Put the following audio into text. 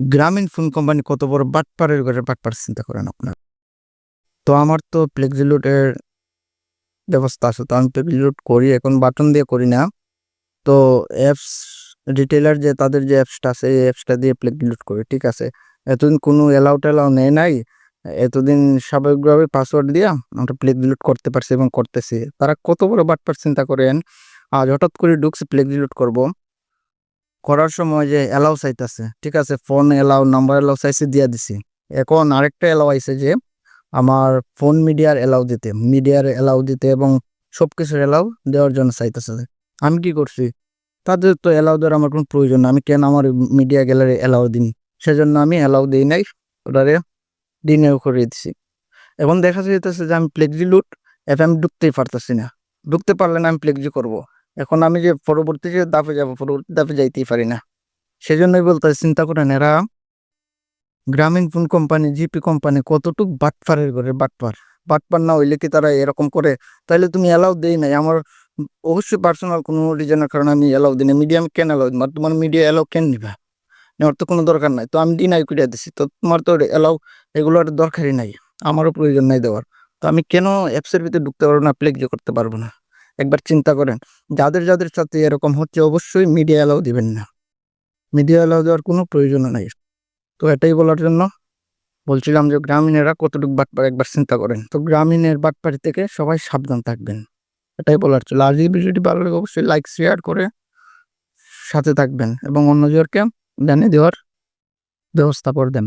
গ্রামীণ phone company কত বড় বাটপারের ঘরে বাটপার চিন্তা করেন আপনার? তো আমার তো ফ্লেক্সিলুটের ব্যবস্থা আছে, তো আমি ফ্লেক্সিলুট করি, এখন বাটন দিয়ে করি না। তো অ্যাপস রিটেলার যে তাদের যে অ্যাপসটা আছে, এই অ্যাপসটা দিয়ে ফ্লেক্সিলুট করি, ঠিক আছে? এতদিন কোনো অ্যালাউ টেলাউ নেই নাই, এতদিন স্বাভাবিকভাবে পাসওয়ার্ড দিয়া আমরা ফ্লেক্সিলুট করতে পারছি এবং করতেছি। তারা কত বড় বাটপার চিন্তা করেন? আজ হঠাৎ করে ঢুকছি ফ্লেক্সিলুট করব। করার সময় যে অ্যালাউ চাইতেছে, ঠিক আছে? ফোন অ্যালাউ নাম্বার অ্যালাউ চাইছে, দিয়া দিছি। এখন আরেকটা অ্যালাউ আইছে যে, আমার ফোন মিডিয়ার অ্যালাউ দিতে মিডিয়ার অ্যালাউ দিতে এবং সব কিছুর অ্যালাউ দেওয়ার জন্য চাইতেছে। আমি কি করছি? তাদের তো অ্যালাউ দেওয়ার আমার কোনো প্রয়োজন আমি কেন আমার মিডিয়া গ্যালারি অ্যালাউ দিন সেজন্য আমি অ্যালাউ দিই নাই, ওটারে ডিনেও করে দিছি। এখন দেখা যাইতেছে যে, আমি প্লেক্সি লুট এফ এম ঢুকতেই পারতেছি না। ঢুকতে পারলে না আমি প্লেক্সি করব। এখন আমি যে পরবর্তী যে দাপে যাব, পরবর্তী দাপে যাইতেই পারি না। সেজন্যই বলতে চিন্তা করেন এরা গ্রামীণ ফোন কোম্পানি, জিপি কোম্পানি, কতটুক বাটপারের করে বাটপার বাটপার না হইলে কি তারা এরকম করে? তাহলে তুমি অ্যালাউ দেই নাই। আমার অবশ্যই পার্সোনাল কোনো রিজনের কারণে আমি অ্যালাউ দিই না মিডিয়াম কেন অ্যালাউ দিই তোমার মিডিয়া অ্যালাউ কেন নিবা? নেওয়ার তো কোনো দরকার নাই। তো আমি ডিনাই করে দিছি। তো তোমার তো অ্যালাউ এগুলোর দরকারই নাই। আমারও প্রয়োজন নাই দেওয়ার। তো আমি কেন অ্যাপসের ভিতরে ঢুকতে পারব না প্লেক্সি করতে পারব না? একবার চিন্তা করেন, যাদের যাদের সাথে এরকম হচ্ছে অবশ্যই মিডিয়া অ্যালাউ দিবেন না। মিডিয়া অ্যালাউ দেওয়ার কোনো প্রয়োজন নাই। তো এটাই বলার জন্য বলছিলাম যে গ্রামীণেরা কতটুকু বাটপার একবার চিন্তা করেন। তো গ্রামীণের বাটপাড়ি থেকে সবাই সাবধান থাকবেন। এটাই বলার ছিল। আর এই ভিডিওটি ভালো লাগে অবশ্যই লাইক শেয়ার করে সাথে থাকবেন এবং অন্যজনকে জানিয়ে দেওয়ার ব্যবস্থা করে দেন।